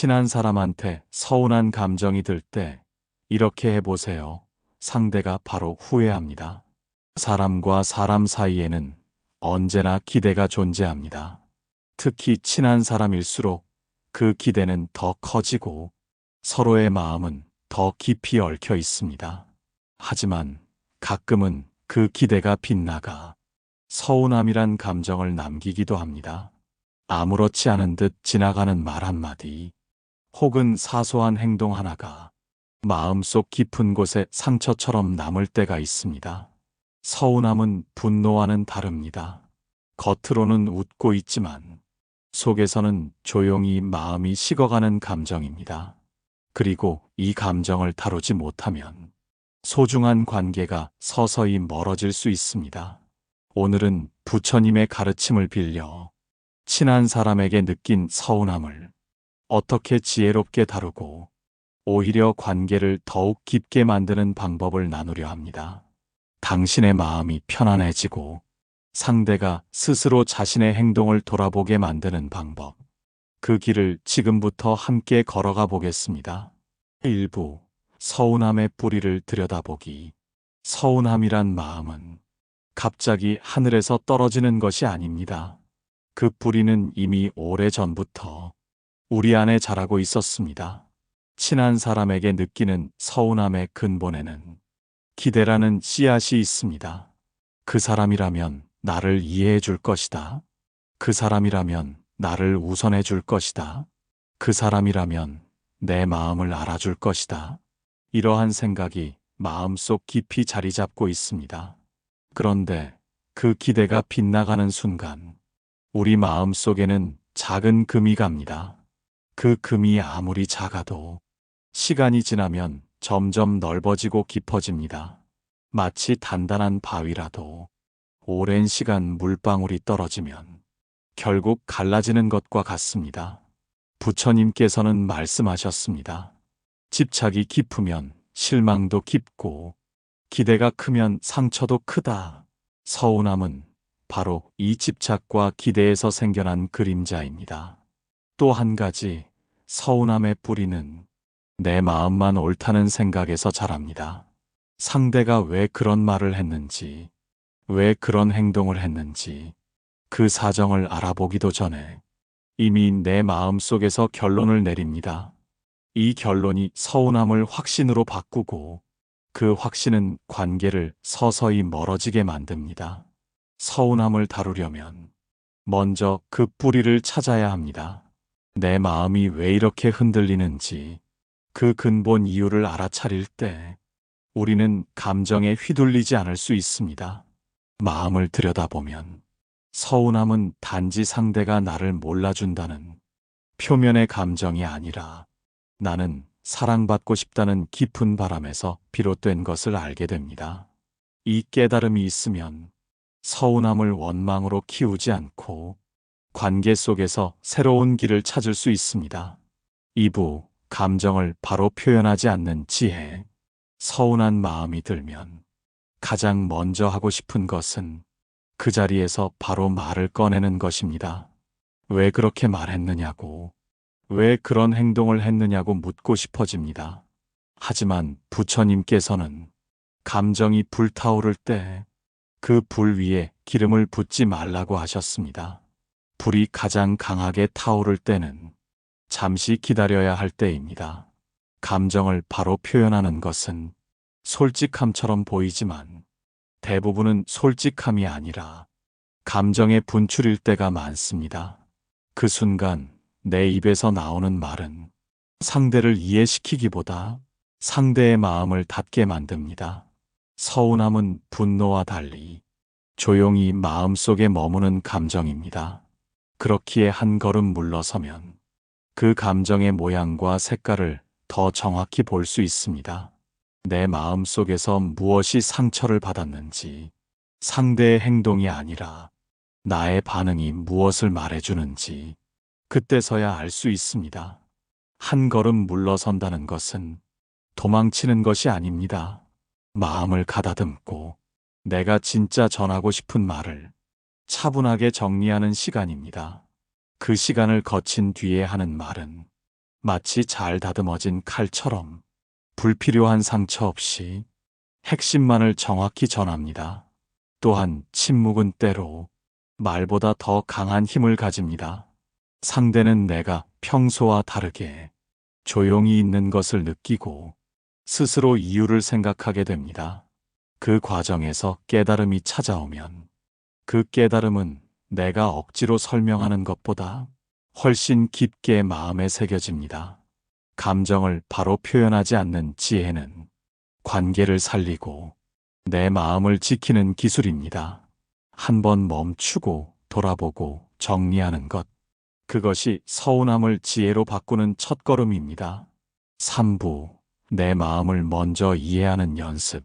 친한 사람한테 서운한 감정이 들 때 이렇게 해보세요. 상대가 바로 후회합니다. 사람과 사람 사이에는 언제나 기대가 존재합니다. 특히 친한 사람일수록 그 기대는 더 커지고 서로의 마음은 더 깊이 얽혀 있습니다. 하지만 가끔은 그 기대가 빗나가 서운함이란 감정을 남기기도 합니다. 아무렇지 않은 듯 지나가는 말 한마디, 혹은 사소한 행동 하나가 마음속 깊은 곳에 상처처럼 남을 때가 있습니다. 서운함은 분노와는 다릅니다. 겉으로는 웃고 있지만 속에서는 조용히 마음이 식어가는 감정입니다. 그리고 이 감정을 다루지 못하면 소중한 관계가 서서히 멀어질 수 있습니다. 오늘은 부처님의 가르침을 빌려 친한 사람에게 느낀 서운함을 어떻게 지혜롭게 다루고 오히려 관계를 더욱 깊게 만드는 방법을 나누려 합니다. 당신의 마음이 편안해지고 상대가 스스로 자신의 행동을 돌아보게 만드는 방법. 그 길을 지금부터 함께 걸어가 보겠습니다. 일부 서운함의 뿌리를 들여다보기. 서운함이란 마음은 갑자기 하늘에서 떨어지는 것이 아닙니다. 그 뿌리는 이미 오래 전부터 우리 안에 자라고 있었습니다. 친한 사람에게 느끼는 서운함의 근본에는 기대라는 씨앗이 있습니다. 그 사람이라면 나를 이해해 줄 것이다. 그 사람이라면 나를 우선해 줄 것이다. 그 사람이라면 내 마음을 알아줄 것이다. 이러한 생각이 마음속 깊이 자리 잡고 있습니다. 그런데 그 기대가 빗나가는 순간 우리 마음 속에는 작은 금이 갑니다. 그 금이 아무리 작아도 시간이 지나면 점점 넓어지고 깊어집니다. 마치 단단한 바위라도 오랜 시간 물방울이 떨어지면 결국 갈라지는 것과 같습니다. 부처님께서는 말씀하셨습니다. 집착이 깊으면 실망도 깊고 기대가 크면 상처도 크다. 서운함은 바로 이 집착과 기대에서 생겨난 그림자입니다. 또 한 가지 서운함의 뿌리는 내 마음만 옳다는 생각에서 자랍니다. 상대가 왜 그런 말을 했는지, 왜 그런 행동을 했는지, 그 사정을 알아보기도 전에 이미 내 마음 속에서 결론을 내립니다. 이 결론이 서운함을 확신으로 바꾸고 그 확신은 관계를 서서히 멀어지게 만듭니다. 서운함을 다루려면 먼저 그 뿌리를 찾아야 합니다. 내 마음이 왜 이렇게 흔들리는지 그 근본 이유를 알아차릴 때 우리는 감정에 휘둘리지 않을 수 있습니다. 마음을 들여다보면 서운함은 단지 상대가 나를 몰라준다는 표면의 감정이 아니라 나는 사랑받고 싶다는 깊은 바람에서 비롯된 것을 알게 됩니다. 이 깨달음이 있으면 서운함을 원망으로 키우지 않고 관계 속에서 새로운 길을 찾을 수 있습니다. 2부 감정을 바로 표현하지 않는 지혜. 서운한 마음이 들면 가장 먼저 하고 싶은 것은 그 자리에서 바로 말을 꺼내는 것입니다. 왜 그렇게 말했느냐고, 왜 그런 행동을 했느냐고 묻고 싶어집니다. 하지만 부처님께서는 감정이 불타오를 때 그 불 위에 기름을 붓지 말라고 하셨습니다. 불이 가장 강하게 타오를 때는 잠시 기다려야 할 때입니다. 감정을 바로 표현하는 것은 솔직함처럼 보이지만 대부분은 솔직함이 아니라 감정의 분출일 때가 많습니다. 그 순간 내 입에서 나오는 말은 상대를 이해시키기보다 상대의 마음을 닫게 만듭니다. 서운함은 분노와 달리 조용히 마음속에 머무는 감정입니다. 그렇기에 한 걸음 물러서면 그 감정의 모양과 색깔을 더 정확히 볼 수 있습니다. 내 마음 속에서 무엇이 상처를 받았는지, 상대의 행동이 아니라 나의 반응이 무엇을 말해주는지, 그때서야 알 수 있습니다. 한 걸음 물러선다는 것은 도망치는 것이 아닙니다. 마음을 가다듬고 내가 진짜 전하고 싶은 말을 차분하게 정리하는 시간입니다. 그 시간을 거친 뒤에 하는 말은 마치 잘 다듬어진 칼처럼 불필요한 상처 없이 핵심만을 정확히 전합니다. 또한 침묵은 때로 말보다 더 강한 힘을 가집니다. 상대는 내가 평소와 다르게 조용히 있는 것을 느끼고 스스로 이유를 생각하게 됩니다. 그 과정에서 깨달음이 찾아오면 그 깨달음은 내가 억지로 설명하는 것보다 훨씬 깊게 마음에 새겨집니다. 감정을 바로 표현하지 않는 지혜는 관계를 살리고 내 마음을 지키는 기술입니다. 한 번 멈추고 돌아보고 정리하는 것. 그것이 서운함을 지혜로 바꾸는 첫걸음입니다. 3부. 내 마음을 먼저 이해하는 연습.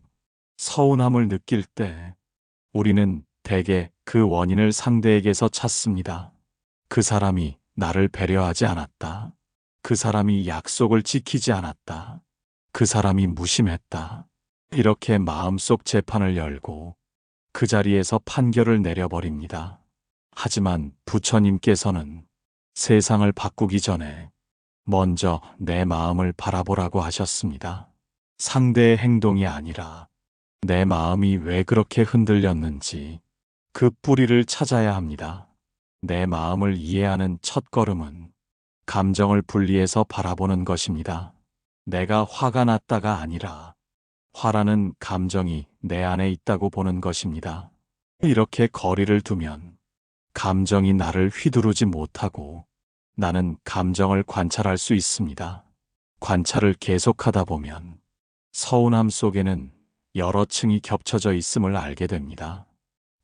서운함을 느낄 때 우리는 대개 그 원인을 상대에게서 찾습니다. 그 사람이 나를 배려하지 않았다. 그 사람이 약속을 지키지 않았다. 그 사람이 무심했다. 이렇게 마음속 재판을 열고 그 자리에서 판결을 내려버립니다. 하지만 부처님께서는 세상을 바꾸기 전에 먼저 내 마음을 바라보라고 하셨습니다. 상대의 행동이 아니라 내 마음이 왜 그렇게 흔들렸는지 그 뿌리를 찾아야 합니다. 내 마음을 이해하는 첫 걸음은 감정을 분리해서 바라보는 것입니다. 내가 화가 났다가 아니라 화라는 감정이 내 안에 있다고 보는 것입니다. 이렇게 거리를 두면 감정이 나를 휘두르지 못하고 나는 감정을 관찰할 수 있습니다. 관찰을 계속하다 보면 서운함 속에는 여러 층이 겹쳐져 있음을 알게 됩니다.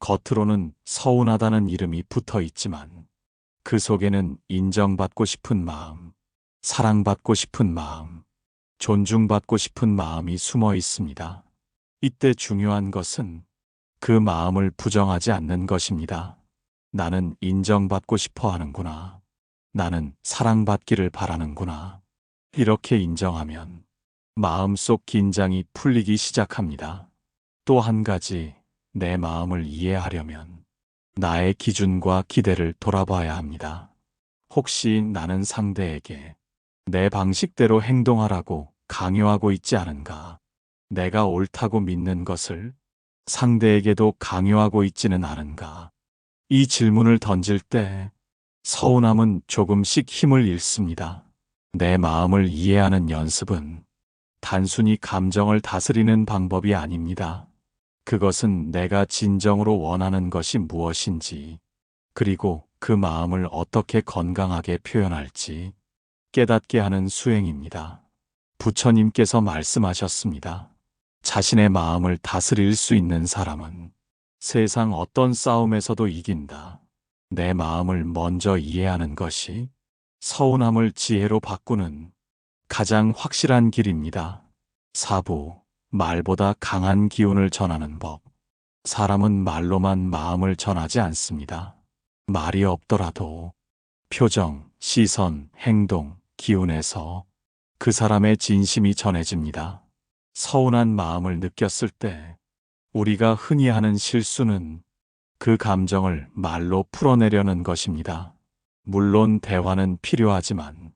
겉으로는 서운하다는 이름이 붙어 있지만 그 속에는 인정받고 싶은 마음, 사랑받고 싶은 마음, 존중받고 싶은 마음이 숨어 있습니다. 이때 중요한 것은 그 마음을 부정하지 않는 것입니다. 나는 인정받고 싶어 하는구나. 나는 사랑받기를 바라는구나. 이렇게 인정하면 마음속 긴장이 풀리기 시작합니다. 또 한 가지 내 마음을 이해하려면 나의 기준과 기대를 돌아봐야 합니다. 혹시 나는 상대에게 내 방식대로 행동하라고 강요하고 있지 않은가? 내가 옳다고 믿는 것을 상대에게도 강요하고 있지는 않은가? 이 질문을 던질 때 서운함은 조금씩 힘을 잃습니다. 내 마음을 이해하는 연습은 단순히 감정을 다스리는 방법이 아닙니다. 그것은 내가 진정으로 원하는 것이 무엇인지, 그리고 그 마음을 어떻게 건강하게 표현할지 깨닫게 하는 수행입니다. 부처님께서 말씀하셨습니다. 자신의 마음을 다스릴 수 있는 사람은 세상 어떤 싸움에서도 이긴다. 내 마음을 먼저 이해하는 것이 서운함을 지혜로 바꾸는 가장 확실한 길입니다. 사부, 말보다 강한 기운을 전하는 법. 사람은 말로만 마음을 전하지 않습니다. 말이 없더라도 표정, 시선, 행동, 기운에서 그 사람의 진심이 전해집니다. 서운한 마음을 느꼈을 때 우리가 흔히 하는 실수는 그 감정을 말로 풀어내려는 것입니다. 물론 대화는 필요하지만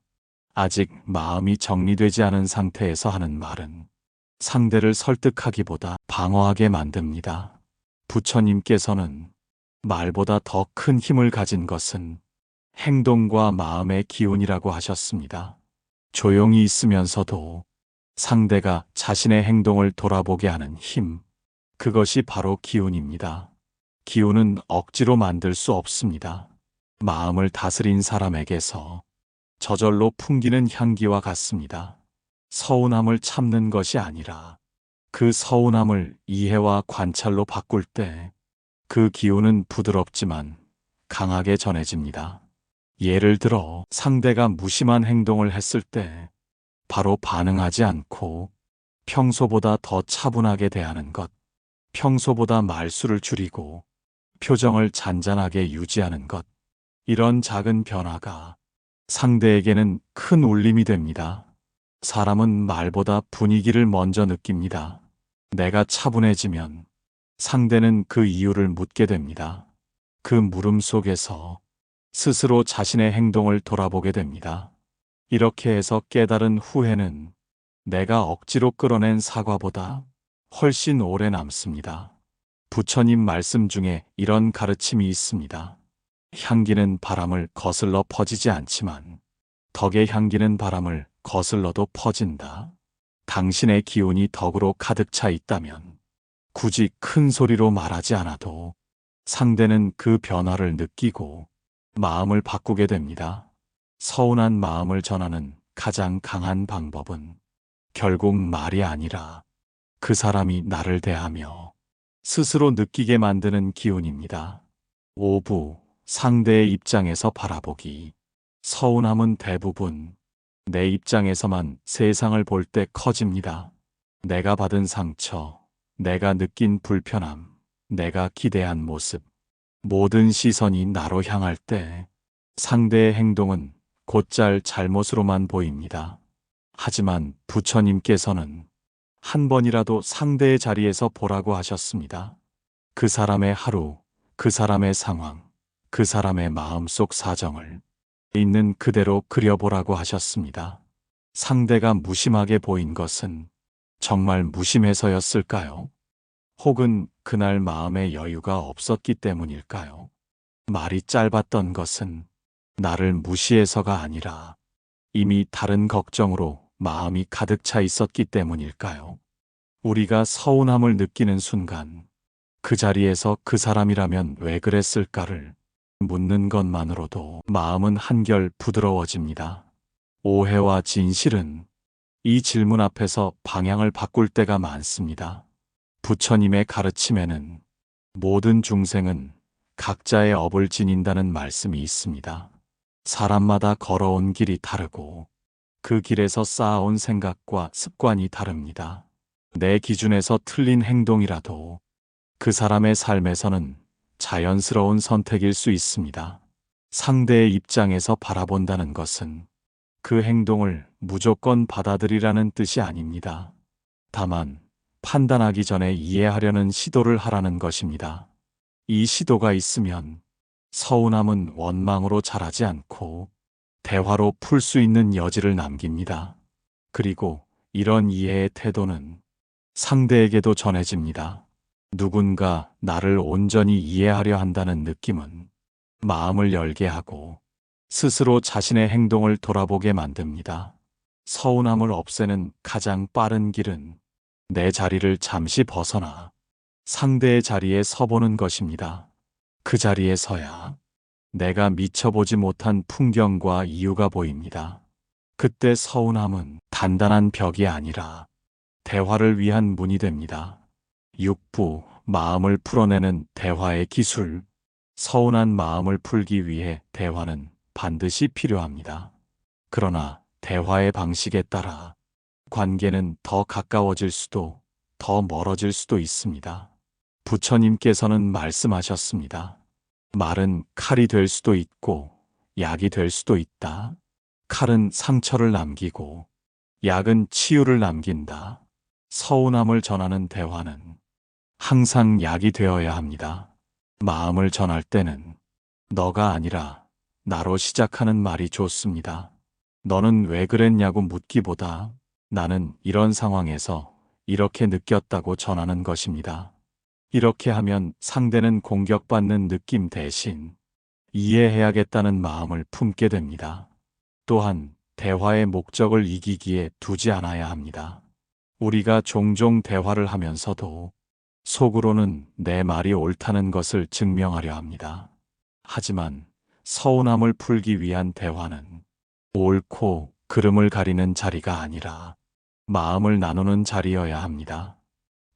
아직 마음이 정리되지 않은 상태에서 하는 말은 상대를 설득하기보다 방어하게 만듭니다. 부처님께서는 말보다 더 큰 힘을 가진 것은 행동과 마음의 기운이라고 하셨습니다. 조용히 있으면서도 상대가 자신의 행동을 돌아보게 하는 힘, 그것이 바로 기운입니다. 기운은 억지로 만들 수 없습니다. 마음을 다스린 사람에게서 저절로 풍기는 향기와 같습니다. 서운함을 참는 것이 아니라 그 서운함을 이해와 관찰로 바꿀 때 그 기운은 부드럽지만 강하게 전해집니다. 예를 들어 상대가 무심한 행동을 했을 때 바로 반응하지 않고 평소보다 더 차분하게 대하는 것, 평소보다 말수를 줄이고 표정을 잔잔하게 유지하는 것, 이런 작은 변화가 상대에게는 큰 울림이 됩니다. 사람은 말보다 분위기를 먼저 느낍니다. 내가 차분해지면 상대는 그 이유를 묻게 됩니다. 그 물음 속에서 스스로 자신의 행동을 돌아보게 됩니다. 이렇게 해서 깨달은 후회는 내가 억지로 끌어낸 사과보다 훨씬 오래 남습니다. 부처님 말씀 중에 이런 가르침이 있습니다. 향기는 바람을 거슬러 퍼지지 않지만 덕의 향기는 바람을 거슬러도 퍼진다. 당신의 기운이 덕으로 가득 차 있다면 굳이 큰 소리로 말하지 않아도 상대는 그 변화를 느끼고 마음을 바꾸게 됩니다. 서운한 마음을 전하는 가장 강한 방법은 결국 말이 아니라 그 사람이 나를 대하며 스스로 느끼게 만드는 기운입니다. 5부 상대의 입장에서 바라보기 서운함은 대부분 내 입장에서만 세상을 볼 때 커집니다. 내가 받은 상처, 내가 느낀 불편함, 내가 기대한 모습, 모든 시선이 나로 향할 때 상대의 행동은 곧잘 잘못으로만 보입니다. 하지만 부처님께서는 한 번이라도 상대의 자리에서 보라고 하셨습니다. 그 사람의 하루, 그 사람의 상황, 그 사람의 마음속 사정을 있는 그대로 그려보라고 하셨습니다. 상대가 무심하게 보인 것은 정말 무심해서였을까요? 혹은 그날 마음의 여유가 없었기 때문일까요? 말이 짧았던 것은 나를 무시해서가 아니라 이미 다른 걱정으로 마음이 가득 차 있었기 때문일까요? 우리가 서운함을 느끼는 순간 그 자리에서 그 사람이라면 왜 그랬을까를 묻는 것만으로도 마음은 한결 부드러워집니다. 오해와 진실은 이 질문 앞에서 방향을 바꿀 때가 많습니다. 부처님의 가르침에는 모든 중생은 각자의 업을 지닌다는 말씀이 있습니다. 사람마다 걸어온 길이 다르고 그 길에서 쌓아온 생각과 습관이 다릅니다. 내 기준에서 틀린 행동이라도 그 사람의 삶에서는 자연스러운 선택일 수 있습니다. 상대의 입장에서 바라본다는 것은 그 행동을 무조건 받아들이라는 뜻이 아닙니다. 다만 판단하기 전에 이해하려는 시도를 하라는 것입니다. 이 시도가 있으면 서운함은 원망으로 자라지 않고 대화로 풀 수 있는 여지를 남깁니다. 그리고 이런 이해의 태도는 상대에게도 전해집니다. 누군가 나를 온전히 이해하려 한다는 느낌은 마음을 열게 하고 스스로 자신의 행동을 돌아보게 만듭니다. 서운함을 없애는 가장 빠른 길은 내 자리를 잠시 벗어나 상대의 자리에 서보는 것입니다. 그 자리에 서야 내가 미쳐보지 못한 풍경과 이유가 보입니다. 그때 서운함은 단단한 벽이 아니라 대화를 위한 문이 됩니다. 6부 마음을 풀어내는 대화의 기술. 서운한 마음을 풀기 위해 대화는 반드시 필요합니다. 그러나 대화의 방식에 따라 관계는 더 가까워질 수도 더 멀어질 수도 있습니다. 부처님께서는 말씀하셨습니다. 말은 칼이 될 수도 있고 약이 될 수도 있다. 칼은 상처를 남기고 약은 치유를 남긴다. 서운함을 전하는 대화는 항상 약이 되어야 합니다. 마음을 전할 때는 너가 아니라 나로 시작하는 말이 좋습니다. 너는 왜 그랬냐고 묻기보다 나는 이런 상황에서 이렇게 느꼈다고 전하는 것입니다. 이렇게 하면 상대는 공격받는 느낌 대신 이해해야겠다는 마음을 품게 됩니다. 또한 대화의 목적을 이기기에 두지 않아야 합니다. 우리가 종종 대화를 하면서도 속으로는 내 말이 옳다는 것을 증명하려 합니다. 하지만 서운함을 풀기 위한 대화는 옳고 그름을 가리는 자리가 아니라 마음을 나누는 자리여야 합니다.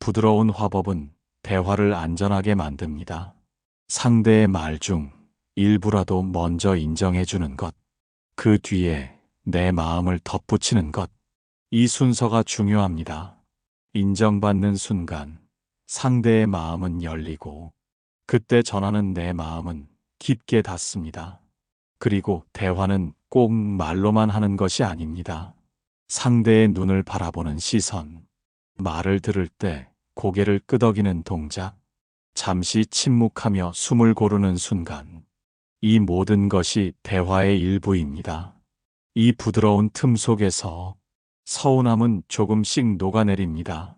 부드러운 화법은 대화를 안전하게 만듭니다. 상대의 말 중 일부라도 먼저 인정해 주는 것, 그 뒤에 내 마음을 덧붙이는 것, 이 순서가 중요합니다. 인정받는 순간 상대의 마음은 열리고 그때 전하는 내 마음은 깊게 닿습니다. 그리고 대화는 꼭 말로만 하는 것이 아닙니다. 상대의 눈을 바라보는 시선, 말을 들을 때 고개를 끄덕이는 동작, 잠시 침묵하며 숨을 고르는 순간, 이 모든 것이 대화의 일부입니다. 이 부드러운 틈 속에서 서운함은 조금씩 녹아내립니다.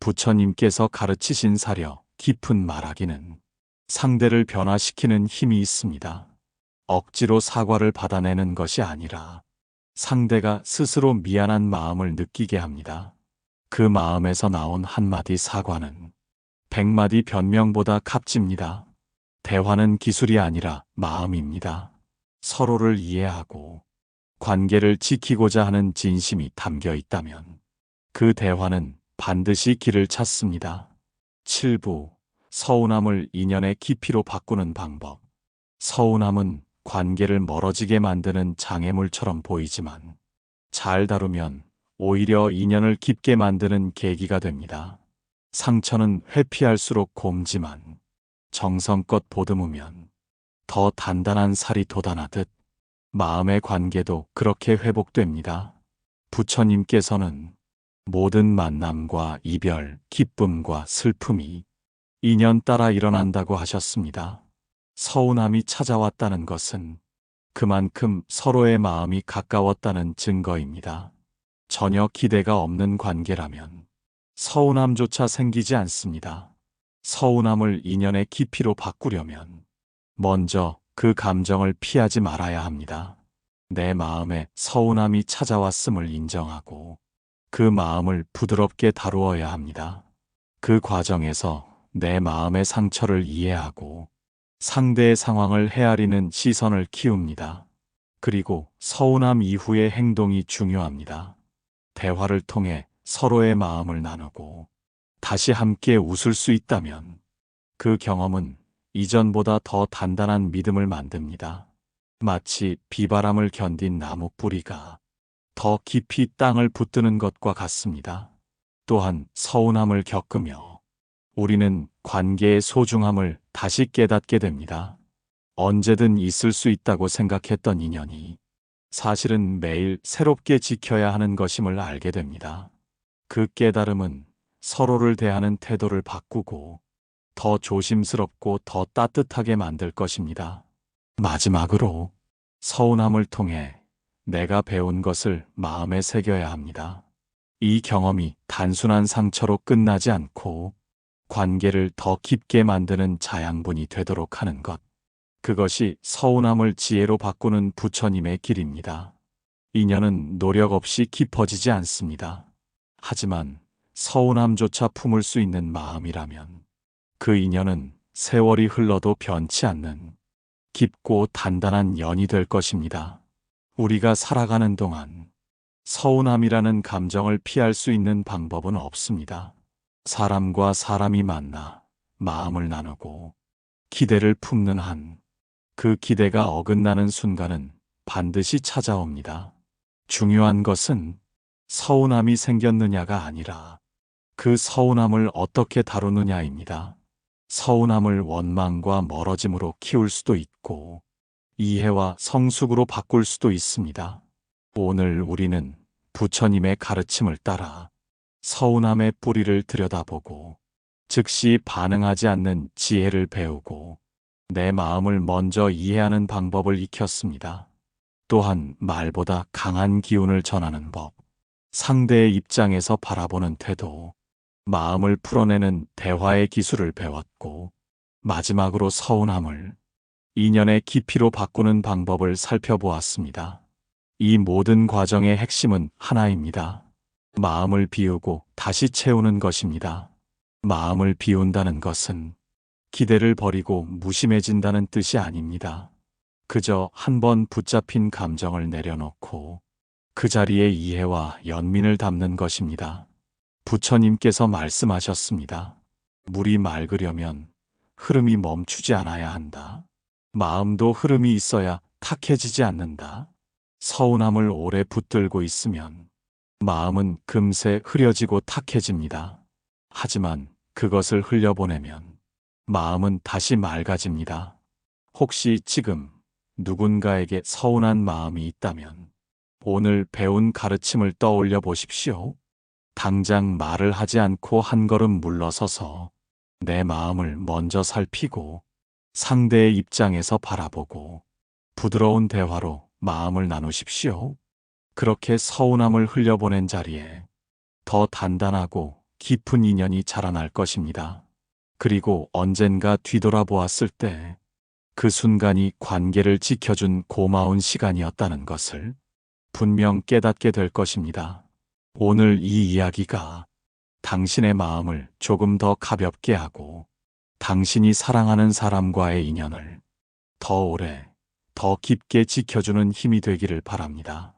부처님께서 가르치신 사려 깊은 말하기는 상대를 변화시키는 힘이 있습니다. 억지로 사과를 받아내는 것이 아니라 상대가 스스로 미안한 마음을 느끼게 합니다. 그 마음에서 나온 한마디 사과는 백마디 변명보다 값집니다. 대화는 기술이 아니라 마음입니다. 서로를 이해하고 관계를 지키고자 하는 진심이 담겨 있다면 그 대화는 반드시 길을 찾습니다. 7부 서운함을 인연의 깊이로 바꾸는 방법. 서운함은 관계를 멀어지게 만드는 장애물처럼 보이지만 잘 다루면 오히려 인연을 깊게 만드는 계기가 됩니다. 상처는 회피할수록 곰지만 정성껏 보듬으면 더 단단한 살이 돋아나듯 마음의 관계도 그렇게 회복됩니다. 부처님께서는 모든 만남과 이별, 기쁨과 슬픔이 인연 따라 일어난다고 하셨습니다. 서운함이 찾아왔다는 것은 그만큼 서로의 마음이 가까웠다는 증거입니다. 전혀 기대가 없는 관계라면 서운함조차 생기지 않습니다. 서운함을 인연의 깊이로 바꾸려면 먼저 그 감정을 피하지 말아야 합니다. 내 마음에 서운함이 찾아왔음을 인정하고 그 마음을 부드럽게 다루어야 합니다. 그 과정에서 내 마음의 상처를 이해하고 상대의 상황을 헤아리는 시선을 키웁니다. 그리고 서운함 이후의 행동이 중요합니다. 대화를 통해 서로의 마음을 나누고 다시 함께 웃을 수 있다면 그 경험은 이전보다 더 단단한 믿음을 만듭니다. 마치 비바람을 견딘 나무 뿌리가 더 깊이 땅을 붙드는 것과 같습니다. 또한 서운함을 겪으며 우리는 관계의 소중함을 다시 깨닫게 됩니다. 언제든 있을 수 있다고 생각했던 인연이 사실은 매일 새롭게 지켜야 하는 것임을 알게 됩니다. 그 깨달음은 서로를 대하는 태도를 바꾸고 더 조심스럽고 더 따뜻하게 만들 것입니다. 마지막으로 서운함을 통해 내가 배운 것을 마음에 새겨야 합니다. 이 경험이 단순한 상처로 끝나지 않고 관계를 더 깊게 만드는 자양분이 되도록 하는 것. 그것이 서운함을 지혜로 바꾸는 부처님의 길입니다. 인연은 노력 없이 깊어지지 않습니다. 하지만 서운함조차 품을 수 있는 마음이라면 그 인연은 세월이 흘러도 변치 않는 깊고 단단한 연이 될 것입니다. 우리가 살아가는 동안 서운함이라는 감정을 피할 수 있는 방법은 없습니다. 사람과 사람이 만나 마음을 나누고 기대를 품는 한 그 기대가 어긋나는 순간은 반드시 찾아옵니다. 중요한 것은 서운함이 생겼느냐가 아니라 그 서운함을 어떻게 다루느냐입니다. 서운함을 원망과 멀어짐으로 키울 수도 있고 이해와 성숙으로 바꿀 수도 있습니다. 오늘 우리는 부처님의 가르침을 따라 서운함의 뿌리를 들여다보고 즉시 반응하지 않는 지혜를 배우고 내 마음을 먼저 이해하는 방법을 익혔습니다. 또한 말보다 강한 기운을 전하는 법, 상대의 입장에서 바라보는 태도, 마음을 풀어내는 대화의 기술을 배웠고, 마지막으로 서운함을 인연의 깊이로 바꾸는 방법을 살펴보았습니다. 이 모든 과정의 핵심은 하나입니다. 마음을 비우고 다시 채우는 것입니다. 마음을 비운다는 것은 기대를 버리고 무심해진다는 뜻이 아닙니다. 그저 한 번 붙잡힌 감정을 내려놓고 그 자리에 이해와 연민을 담는 것입니다. 부처님께서 말씀하셨습니다. 물이 맑으려면 흐름이 멈추지 않아야 한다. 마음도 흐름이 있어야 탁해지지 않는다. 서운함을 오래 붙들고 있으면 마음은 금세 흐려지고 탁해집니다. 하지만 그것을 흘려보내면 마음은 다시 맑아집니다. 혹시 지금 누군가에게 서운한 마음이 있다면 오늘 배운 가르침을 떠올려 보십시오. 당장 말을 하지 않고 한 걸음 물러서서 내 마음을 먼저 살피고 상대의 입장에서 바라보고 부드러운 대화로 마음을 나누십시오. 그렇게 서운함을 흘려보낸 자리에 더 단단하고 깊은 인연이 자라날 것입니다. 그리고 언젠가 뒤돌아보았을 때 그 순간이 관계를 지켜준 고마운 시간이었다는 것을 분명 깨닫게 될 것입니다. 오늘 이 이야기가 당신의 마음을 조금 더 가볍게 하고 당신이 사랑하는 사람과의 인연을 더 오래, 더 깊게 지켜주는 힘이 되기를 바랍니다.